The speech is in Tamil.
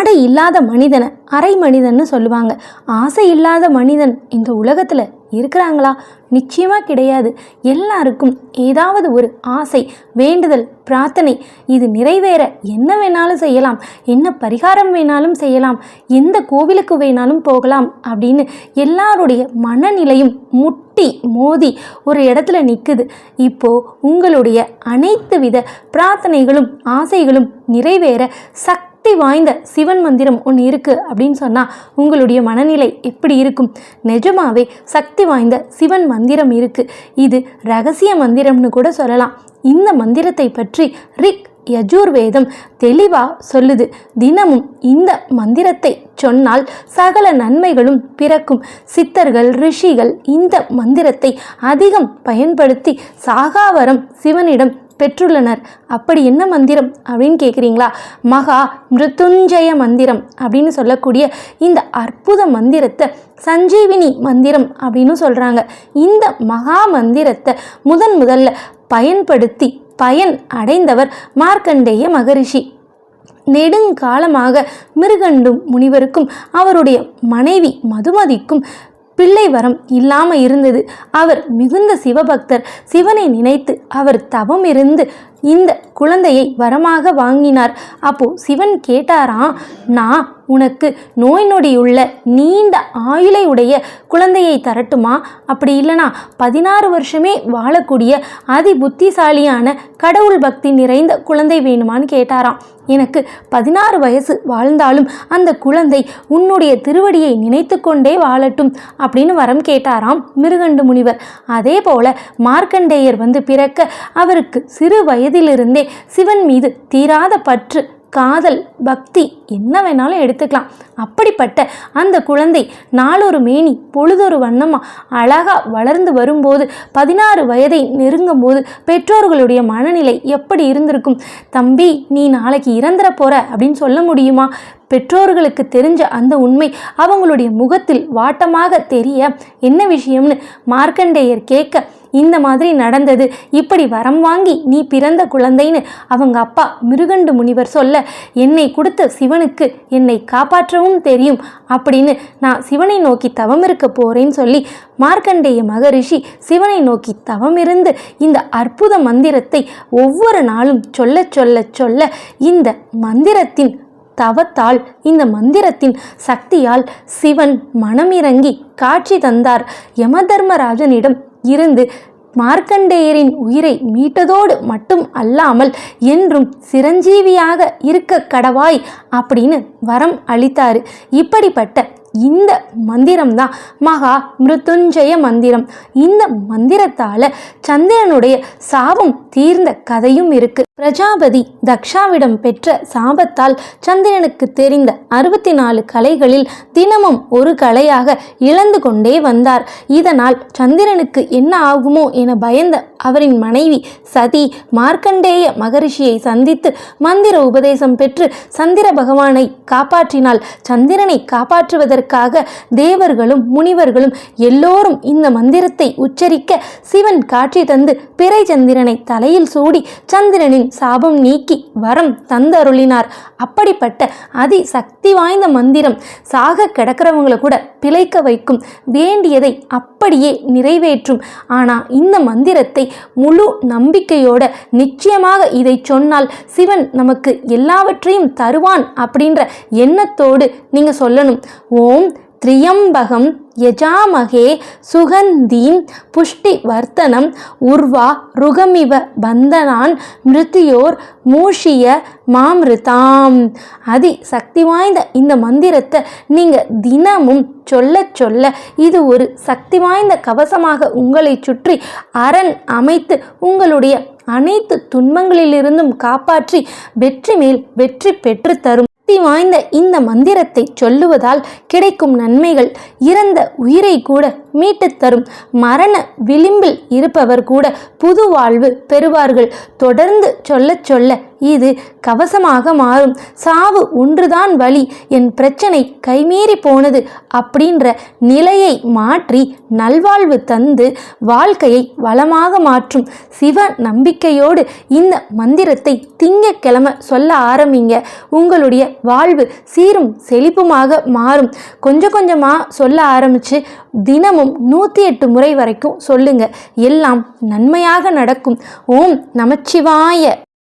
ஆடை இல்லாத மனிதனை அரை மனிதன்னு சொல்லுவாங்க. ஆசை இல்லாத மனிதன் இந்த உலகத்தில் இருக்கிறாங்களா? நிச்சயமாக கிடையாது. எல்லாருக்கும் ஏதாவது ஒரு ஆசை வேண்டுதல் பிரார்த்தனை இது நிறைவேற என்ன வேணாலும் செய்யலாம். என்ன பரிகாரம் வேணாலும் செய்யலாம். எந்த கோவிலுக்கு வேணாலும் போகலாம் அப்படின்னு எல்லாருடைய மனநிலையும் முட்டி மோதி ஒரு இடத்துல நிற்குது இப்போது உங்களுடைய அனைத்து வித பிரார்த்தனைகளும் ஆசைகளும் நிறைவேற சக்தி சக்தி வாய்ந்த சிவன் மந்திரம் ஒன்று இருக்குது அப்படின்னு சொன்னால் உங்களுடைய மனநிலை எப்படி இருக்கும்? நிஜமாவே சக்தி வாய்ந்த சிவன் மந்திரம் இருக்குது இது ரகசிய மந்திரம்னு கூட சொல்லலாம். இந்த மந்திரத்தை பற்றி ரிக் யஜுர்வேதம் தெளிவாக சொல்லுது. தினமும் இந்த மந்திரத்தை சொன்னால் சகல நன்மைகளும் பிறக்கும். சித்தர்கள் ரிஷிகள் இந்த மந்திரத்தை அதிகம் பயன்படுத்தி சாகாவரம் சிவனிடம் பெற்றுள்ளனர். அப்படி என்ன மந்திரம் அப்படின்னு கேட்குறீங்களா மகா மிருத்துஞ்சய மந்திரம் அப்படின்னு சொல்லக்கூடிய இந்த அற்புத மந்திரத்தை சஞ்சீவினி மந்திரம் அப்படின்னு சொல்கிறாங்க இந்த மகா மந்திரத்தை முதன் முதல்ல பயன்படுத்தி பயன் அடைந்தவர் மார்க்கண்டேய மகரிஷி. நெடுங்காலமாக மிருகண்டும் முனிவருக்கும் அவருடைய மனைவி மதுமதிக்கும் பிள்ளை வரம் இல்லாமல் இருந்தது. அவர் மிகுந்த சிவபக்தர். சிவனை நினைத்து அவர் தவம் இருந்து இந்த குழந்தையை வரமாக வாங்கினார். அப்போ சிவன் கேட்டாராம் நான் உனக்கு நோய் நொடியுள்ள நீண்ட ஆயுளை உடைய குழந்தையை தரட்டுமா? அப்படி இல்லைனா பதினாறு வருஷமே வாழக்கூடிய அதி புத்திசாலியான கடவுள் பக்தி நிறைந்த குழந்தை வேணுமான்னு கேட்டாராம். எனக்கு பதினாறு வயசு வாழ்ந்தாலும் அந்த குழந்தை உன்னுடைய திருவடியை நினைத்து கொண்டே வாழட்டும் அப்படின்னு வரம் கேட்டாராம் மிருகண்டு முனிவர். அதே போல மார்க்கண்டேயர் வந்து பிறக்க அவருக்கு சிறு வயது வயதிலிருந்தே சிவன் மீது தீராத பற்று காதல் பக்தி என்ன வேணாலும் எடுத்துக்கலாம். அப்படிப்பட்ட அந்த குழந்தை நாளொரு மேனி பொழுதொரு வண்ணமாக அழகாக வளர்ந்து வரும்போது பதினாறு வயதை நெருங்கும் போது பெற்றோர்களுடைய மனநிலை எப்படி இருந்திருக்கும்? தம்பி நீ நாளைக்கு இறந்துற போகிற அப்படின்னு சொல்ல முடியுமா? பெற்றோர்களுக்கு தெரிஞ்ச அந்த உண்மை அவங்களுடைய முகத்தில் வாட்டமாக தெரிய என்ன விஷயம்னு மார்க்கண்டேயர் கேட்க இந்த மாதிரி நடந்தது. இப்படி வரம் வாங்கி நீ பிறந்த குழந்தைன்னு அவங்க அப்பா மிருகண்டு முனிவர் சொல்ல என்னை கொடுத்த சிவனுக்கு என்னை காப்பாற்றவும் தெரியும் அப்படின்னு நான் சிவனை நோக்கி தவம் இருக்க போறேன்னு சொல்லி மார்க்கண்டேய மகரிஷி சிவனை நோக்கி தவம் இருந்து இந்த அற்புத மந்திரத்தை ஒவ்வொரு நாளும் சொல்ல சொல்ல சொல்ல இந்த மந்திரத்தின் தவத்தால் இந்த மந்திரத்தின் சக்தியால் சிவன் மனமிறங்கி காட்சி தந்தார். யமதர்மராஜனிடம் இருந்து மார்க்கண்டேயரின் உயிரை மீட்டதோடு மட்டும் அல்லாமல் என்றும் சிரஞ்சீவியாக இருக்க கடவாய் அப்படின்னு வரம் அளித்தார். இப்படிப்பட்ட இந்த மந்திரம் தான் மகா மிருத்துஞ்சய மந்திரம். இந்த மந்திரத்தால் சந்திரனுடைய சாபம் தீர்ந்த கதையும் இருக்கு. பிரஜாபதி தக்ஷாவிடம் பெற்ற சாபத்தால் சந்திரனுக்கு தெரிந்த அறுபத்தி நாலு கலைகளில் தினமும் ஒரு கலையாக இழந்து கொண்டே வந்தார். இதனால் சந்திரனுக்கு என்ன ஆகுமோ என பயந்த அவரின் மனைவி சதி மார்க்கண்டேய மகரிஷியை சந்தித்து மந்திர உபதேசம் பெற்று சந்திர பகவானை காப்பாற்றினால் சந்திரனை காப்பாற்றுவதற்காக தேவர்களும் முனிவர்களும் எல்லோரும் இந்த மந்திரத்தை உச்சரிக்க சிவன் காட்சி தந்து பிறை சந்திரனை தலையில் சூடி சந்திரனின் சாபம் நீக்கி வரம் தந்தருளினார். அப்படிப்பட்ட அதி சக்தி வாய்ந்த மந்திரம் சாக கிடக்கிறவங்களை கூட பிழைக்க வைக்கும். வேண்டியதை அப்படியே நிறைவேற்றும். ஆனால் இந்த மந்திரத்தை முழு நம்பிக்கையோட நிச்சயமாக இதை சொன்னால் சிவன் நமக்கு எல்லாவற்றையும் தருவான் அப்படின்ற எண்ணத்தோடு நீங்கள் சொல்லணும். ஓம் திரியம்பகம் யஜாமகே சுகந்தீம் புஷ்டி வர்த்தனம் உர்வா ருகமிவ பந்தனான் மிருத்தியோர் மூஷிய மாமிருதாம். அதி சக்தி வாய்ந்த இந்த மந்திரத்தை நீங்கள் தினமும் சொல்ல சொல்ல இது ஒரு சக்தி வாய்ந்த கவசமாக உங்களை சுற்றி அரண் அமைத்து உங்களுடைய அனைத்து துன்பங்களிலிருந்தும் காப்பாற்றி வெற்றி மேல் வெற்றி பெற்று தரும். சக்தி வாய்ந்த இந்த மந்திரத்தை சொல்லுவதால் கிடைக்கும் நன்மைகள் இறந்த உயிரை கூட மீட்டுத் தரும் மரண விளிம்பில் இருப்பவர் கூட புது வாழ்வு பெறுவார்கள். தொடர்ந்து சொல்ல சொல்ல இது கவசமாக மாறும். சாவு ஒன்றுதான் வழி என் பிரச்சனை கைமீறி போனது அப்படின்ற நிலையை மாற்றி நல்வாழ்வு தந்து வாழ்க்கையை வளமாக மாற்றும். சிவ நம்பிக்கையோடு இந்த மந்திரத்தை திங்கட்கிழமை சொல்ல ஆரம்பிங்க. உங்களுடைய வாழ்வு சீரும் செழிப்புமாக மாறும். கொஞ்சம் கொஞ்சமாக சொல்ல ஆரம்பித்து தினமும் நூற்றி எட்டு முறை வரைக்கும் சொல்லுங்க. எல்லாம் நன்மையாக நடக்கும். ஓம் நமச்சிவாய.